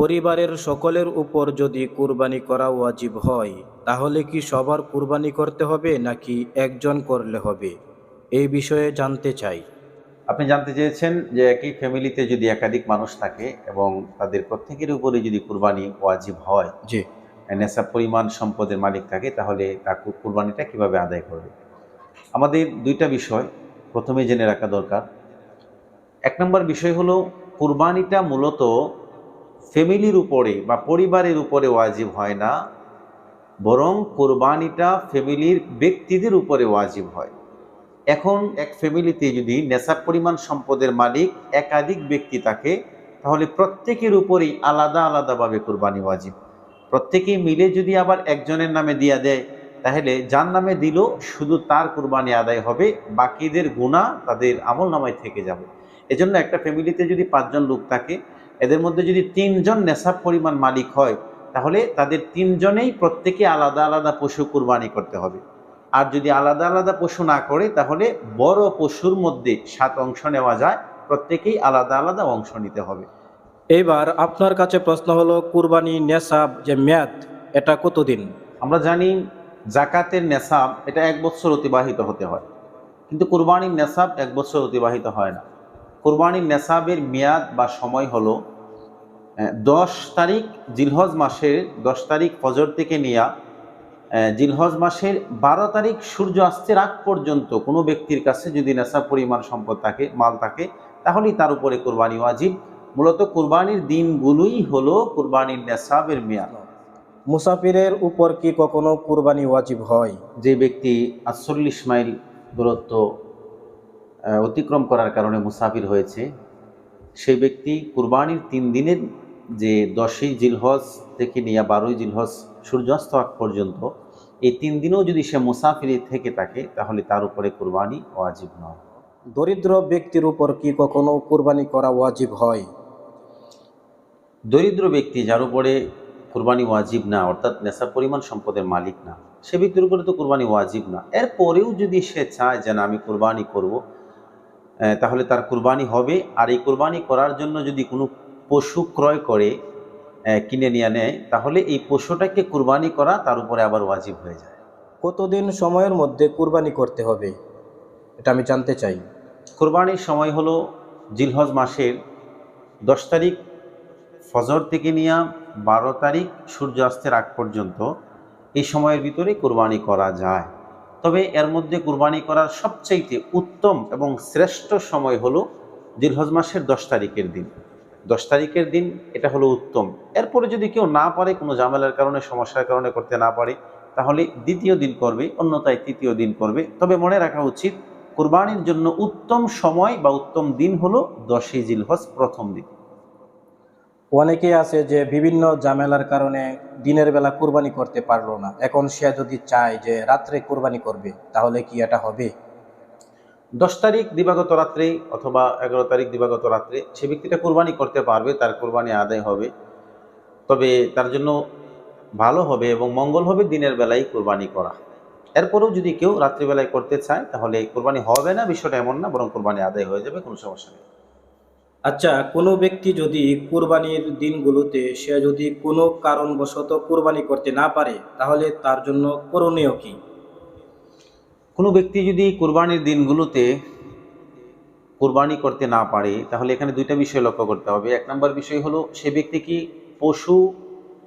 পরিবারের সকলের উপর যদি কুরবানি করা ওয়াজিব হয় তাহলে কি সবার কুরবানি করতে হবে নাকি একজন করলে হবে? এই বিষয়ে জানতে চাই। আপনি জানতে চেয়েছেন যে একই ফ্যামিলিতে যদি একাধিক মানুষ থাকে এবং তাদের প্রত্যেকের উপরে যদি কুরবানি ওয়াজিব হয় জি। নেশা পরিমাণ সম্পদের মালিক থাকে তাহলে তা কুরবানিটা কীভাবে আদায় করবে? আমাদের দুইটা বিষয় প্রথমে জেনে রাখা দরকার। এক নম্বর বিষয় হলো কুরবানিটা মূলত ফ্যামিলির উপরে বা পরিবারের উপরে ওয়াজিব হয় না, বরং কোরবানিটা ফ্যামিলির ব্যক্তিদের উপরে ওয়াজিব হয়। এখন এক ফ্যামিলিতে যদি নেশাব পরিমাণ সম্পদের মালিক একাধিক ব্যক্তি থাকে, তাহলে প্রত্যেকের উপরেই আলাদা আলাদাভাবে কোরবানি ওয়াজিব। প্রত্যেকেই মিলে যদি আবার একজনের নামে দিয়া দেয়, তাহলে যার নামে দিল, শুধু তার কোরবানি আদায় হবে, বাকিদের গুণা তাদের আমল নামায় থেকে যাবে। এজন্য একটা ফ্যামিলিতে যদি পাঁচজন লোক থাকে এদের মধ্যে যদি তিনজন নেশাব পরিমাণ মালিক হয় তাহলে তাদের তিনজনেই প্রত্যেকে আলাদা আলাদা পশু কুরবানি করতে হবে। আর যদি আলাদা আলাদা পশু না করে তাহলে বড় পশুর মধ্যে সাত অংশ নেওয়া যায় প্রত্যেকেই আলাদা আলাদা অংশ নিতে হবে। এবার আপনার কাছে প্রশ্ন হলো কুরবানি নেশাব যে মেয়াদ এটা কতদিন? আমরা জানি জাকাতের নেশাব এটা এক বছর অতিবাহিত হতে হয়। কিন্তু কুরবানির নেশাব এক বছর অতিবাহিত হয় না। কুরবানির নেশাবের মেয়াদ বা সময় হলো দশ তারিখ জিলহজ মাসের দশ তারিখ ফজর থেকে নিয়া জিলহজ মাসের বারো তারিখ সূর্য আসতে আগ পর্যন্ত। কোনো ব্যক্তির কাছে যদি নেশাব পরিমাণ সম্পদ থাকে মাল থাকে তাহলেই তার উপরে কোরবানি ওয়াজিব। মূলত কোরবানির দিনগুলোই হলো কোরবানির নেশাবের মেয়াদ। মুসাফিরের উপর কি কখনো কুরবানি ওয়াজিব হয়? যে ব্যক্তি আটচল্লিশ মাইল দূরত্ব অতিক্রম করার কারণে মুসাফির হয়েছে। সেই ব্যক্তি কুরবানির তিন দিনের যে দশই জিলহজ থেকে নিয়ে বারোই জিলহজ সূর্যাস্ত আগ পর্যন্ত এই তিন দিনেও যদি সে মুসাফিরে থেকে থাকে তাহলে তার উপরে কুরবানি ওয়াজিব নয়। দরিদ্র ব্যক্তির উপর কি কখনো কুরবানি করা ওয়াজিব হয়? দরিদ্র ব্যক্তি যার উপরে কুরবানি ওয়াজিব না অর্থাৎ নেশা পরিমাণ সম্পদের মালিক না সে ব্যক্তির উপরে তো কুরবানি ওয়াজিব না। এরপরেও যদি সে চায় যে না আমি কুরবানি করব তাহলে তার কুরবানি হবে। আর এই কুরবানি করার জন্য যদি কোনো পশু ক্রয় করে কিনে নিয়ে নেয় তাহলে এই পশুটাকে কুরবানি করা তার উপরে আবার ওয়াজিব হয়ে যায়। কতদিন সময়ের মধ্যে কুরবানি করতে হবে? এটা আমি জানতে চাই। কোরবানির সময় হলো জিলহজ মাসের দশ তারিখ ফজর থেকে নিয়ে বারো তারিখ সূর্যাস্তের আগ পর্যন্ত এই সময়ের ভিতরে কোরবানি করা যায়। তবে এর মধ্যে কোরবানি করার সবচাইতে উত্তম এবং শ্রেষ্ঠ সময় হলো জিলহজ মাসের দশ তারিখের দিন। দশ তারিখের দিন এটা হলো উত্তম। এরপরে যদি কেউ না পারে, কোনো ঝামেলার কারণে, সমস্যার কারণে করতে না পারে, তাহলে দ্বিতীয় দিন করবে, অন্যথায় তৃতীয় দিন করবে। তবে মনে রাখা উচিত, কোরবানির জন্য উত্তম সময় বা উত্তম দিন হলো দশই জিলহজ প্রথম দিন। অনেকেই আছে যে বিভিন্ন ঝামেলার কারণে দিনের বেলা কোরবানি করতে পারল না। এখন সে যদি চায় যে রাত্রে কোরবানি করবে, তাহলে কি এটা হবে? দশ তারিখ দিবাগত রাত্রে অথবা এগারো তারিখ দিবাগত রাত্রে সে ব্যক্তিটা কোরবানি করতে পারবে, তার কোরবানি আদায় হবে। তবে তার জন্য ভালো হবে এবং মঙ্গল হবে দিনের বেলায় কোরবানি করা। এরপরেও যদি কেউ রাত্রিবেলায় করতে চায়, তাহলে কোরবানি হবে না, বিষয়টা এমন না, বরং কোরবানি আদায় হয়ে যাবে, কোনো সমস্যা নেই। আচ্ছা কোনো ব্যক্তি যদি কোরবানির দিনগুলোতে সে যদি কোনো কারণবশত কোরবানি করতে না পারে, তাহলে তার জন্য করণীয় কি? কোনো ব্যক্তি যদি কোরবানির দিনগুলোতে কোরবানি করতে না পারে, তাহলে এখানে দুইটা বিষয় লক্ষ্য করতে হবে। এক নম্বর বিষয় হলো, সে ব্যক্তি কি পশু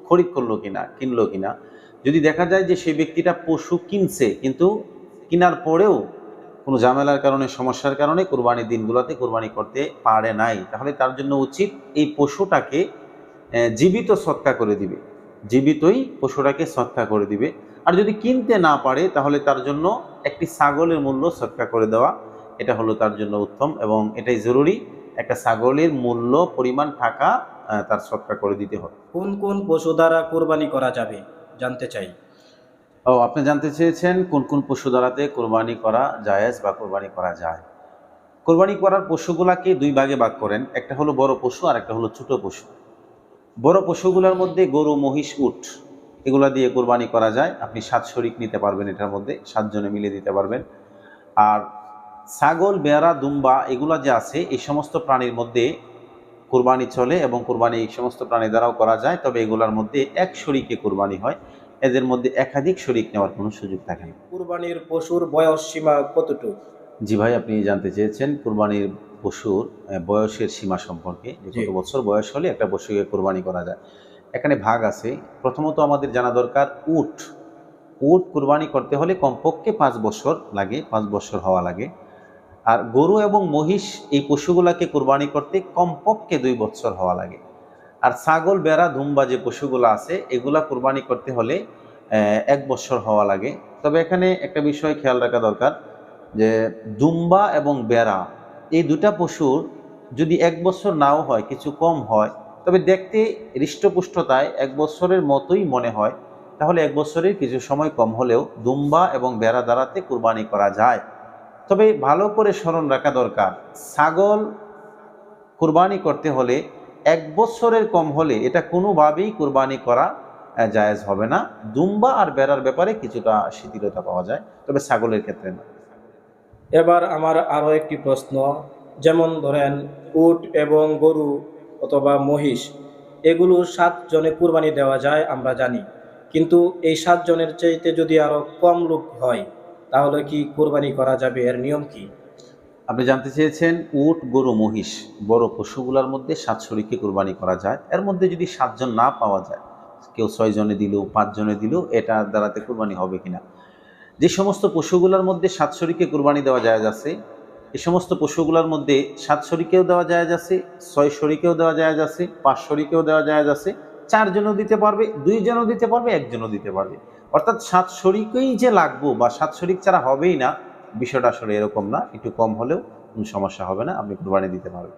খরিদ করল কিনা, কিনলো কিনা? যদি দেখা যায় যে সে ব্যক্তিটা পশু কিনছে, কিন্তু কেনার পরেও কোনো ঝামেলার কারণে, সমস্যার কারণে কোরবানির দিনগুলোতে কোরবানি করতে পারে নাই। তাহলে তার জন্য উচিত এই পশুটাকে জীবিত সৎকা করে দিবে। জীবিতই পশুটাকে সৎকা করে দিবে। আর যদি কিনতে না পারে, তাহলে তার জন্য একটি ছাগলের মূল্য সৎকা করে দেওয়া, এটা হলো তার জন্য উত্তম এবং এটাই জরুরি। একটা ছাগলের মূল্য, পরিমাণ, টাকা তার সৎকা করে দিতে হবে। কোন কোন পশু দ্বারা কোরবানি করা যাবে, জানতে চাই। ও, আপনি জানতে চেয়েছেন কোন কোন পশু দ্বারাতে কোরবানি করা জায়েজ বা কোরবানি করা যায়। কোরবানি করার পশুগুলাকে দুই ভাগে ভাগ করেন, একটা হলো বড় পশু আর একটা হলো ছোট পশু। বড় পশুগুলোর মধ্যে গরু, মহিষ, উট, এগুলো দিয়ে কোরবানি করা যায়। আপনি সাত শরিক নিতে পারবেন এটার মধ্যে সাতজনে মিলে দিতে পারবেন। আর ছাগল বেড়া দুম্বা এগুলা যে আছে, এই সমস্ত প্রাণীর মধ্যে কুরবানি চলে এবং কোরবানি এই সমস্ত প্রাণী দ্বারাও করা যায়, তবে এগুলোর মধ্যে এক শরীকে কুরবানি হয়। এদের মধ্যে একাধিক শরিক নেওয়ার কোনো সুযোগ থাকে না। কুরবানির পশুর বয়স সীমা কতটুকু? জি ভাই আপনি জানতে চেয়েছেন কুরবানির পশুর বয়সের সীমা সম্পর্কে। কত বছর বয়স হলে একটা পশুকে কুরবানি করা যায়। এখানে ভাগ আছে। প্রথমত আমাদের জানা দরকার উট। উট কুরবানি করতে হলে কমপক্ষে পাঁচ বছর লাগে পাঁচ বছর হওয়া লাগে। আর গরু এবং মহিষ এই পশুগুলাকে কুরবানি করতে কমপক্ষে দুই বছর হওয়া লাগে। আর ছাগল, বেড়া, ধুমবা যে পশুগুলো আছে, এগুলা কুরবানি করতে হলে এক বছর হওয়া লাগে। তবে এখানে একটা বিষয় খেয়াল রাখা দরকার যে দুম্বা এবং বেড়া, এই দুটা পশুর যদি এক বছর নাও হয়, কিছু কম হয়, তবে দেখতে হৃষ্টপুষ্টতায় এক বছরের মতোই মনে হয়। তাহলে এক বছরের কিছু সময় কম হলেও দুম্বা এবং বেড়া দ্বারাতে কুরবানি করা যায়। তবে ভালো করে স্মরণ রাখা দরকার, ছাগল কুরবানি করতে হলে এক বছরের কম হলে এটা কোনোভাবেই কুরবানি করা জায়েজ হবে না। দুম্বা আর বেড়ার ব্যাপারে কিছুটা শিথিলতা পাওয়া যায়, তবে ছাগলের ক্ষেত্রে না। এবার আমার আরও একটি প্রশ্ন, যেমন ধরেন উট এবং গরু অথবা মহিষ, এগুলো সাত জনে কুরবানি দেওয়া যায়, আমরা জানি। কিন্তু এই সাত জনের চাইতে যদি আরও কম লোক হয়, তাহলে কি কোরবানি করা যাবে? এর নিয়ম কি? আপনি জানতে চেয়েছেন, উট, গরু, মহিষ, বড় পশুগুলোর মধ্যে সাত শরীরকে কুরবানি করা যায়। এর মধ্যে যদি সাতজন না পাওয়া যায়, কেউ ছয় জনে দিল, পাঁচ জনে দিল, এটা দ্বারাতে কুরবানি হবে কিনা? যে সমস্ত পশুগুলোর মধ্যে সাত শরীরকে কুরবানি দেওয়া যায় আছে এই সমস্ত পশুগুলোর মধ্যে সাত শরীকেও দেওয়া যায় আছে ছয় শরীকেও দেওয়া যায় আছে পাঁচ শরীকেও দেওয়া যায় আছে, চারজনও দিতে পারবে, দুইজনও দিতে পারবে, একজনও দিতে পারবে। অর্থাৎ সাত শরীকেই যে লাগবো বা সাত শরীক ছাড়া হবেই না বিষয়টা আসলে এরকম না একটু কম হলেও কোনো সমস্যা হবে না আপনি কুরবানি দিতে পারবেন।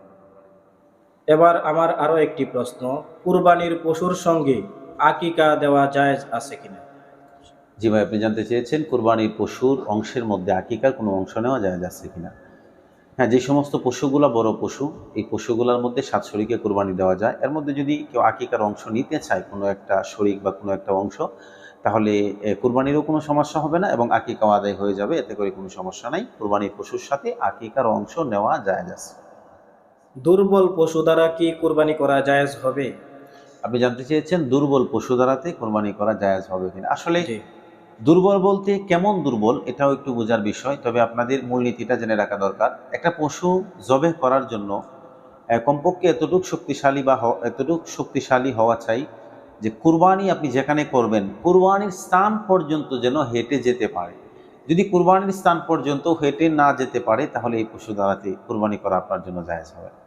এবার আমার আরও একটি প্রশ্ন কুরবানির পশুর সঙ্গে আকিকা দেওয়া জায়েজ আছে কিনা? জি ভাই আপনি জানতে চেয়েছেন কুরবানির পশুর অংশের মধ্যে আকিকার কোনো অংশ নেওয়া যায় যাচ্ছে কিনা? হ্যাঁ যে সমস্ত পশুগুলা বড় পশু এই পশুগুলোর মধ্যে সাত শরীকে কুরবানি দেওয়া যায়। এর মধ্যে যদি কেউ আকিকার অংশ নিতে চায় কোনো একটা শরিক বা কোনো একটা অংশ তাহলে কুরবানিরও কোনো সমস্যা হবে না এবং আকিকাও আদায় হয়ে যাবে এতে করে কোনো সমস্যা নাই। কুরবানির পশুর সাথে আকিকার অংশ নেওয়া যায় যাচ্ছে দুর্বল পশু দ্বারা কি কুরবানি করা জায়েজ হবে? আপনি জানতে চেয়েছেন দুর্বল পশু দ্বারাতে কোরবানি করা জায়েজ হবে কিনা? আসলে দুর্বল বলতে কেমন দুর্বল এটাও একটু বোঝার বিষয়। তবে আপনাদের মূলনীতিটা জেনে রাখা দরকার। একটা পশু জবে করার জন্য কমপক্ষে এতটুক শক্তিশালী বা এতটুক শক্তিশালী হওয়া চাই যে কুরবানি আপনি যেখানে করবেন, কুরবানির স্থান পর্যন্ত যেন হেঁটে যেতে পারে যদি কুরবানির স্থান পর্যন্ত হেঁটে না যেতে পারে, তাহলে এই পশু দ্বারাতে কুরবানি করা আপনার জন্য জায়জ হবে।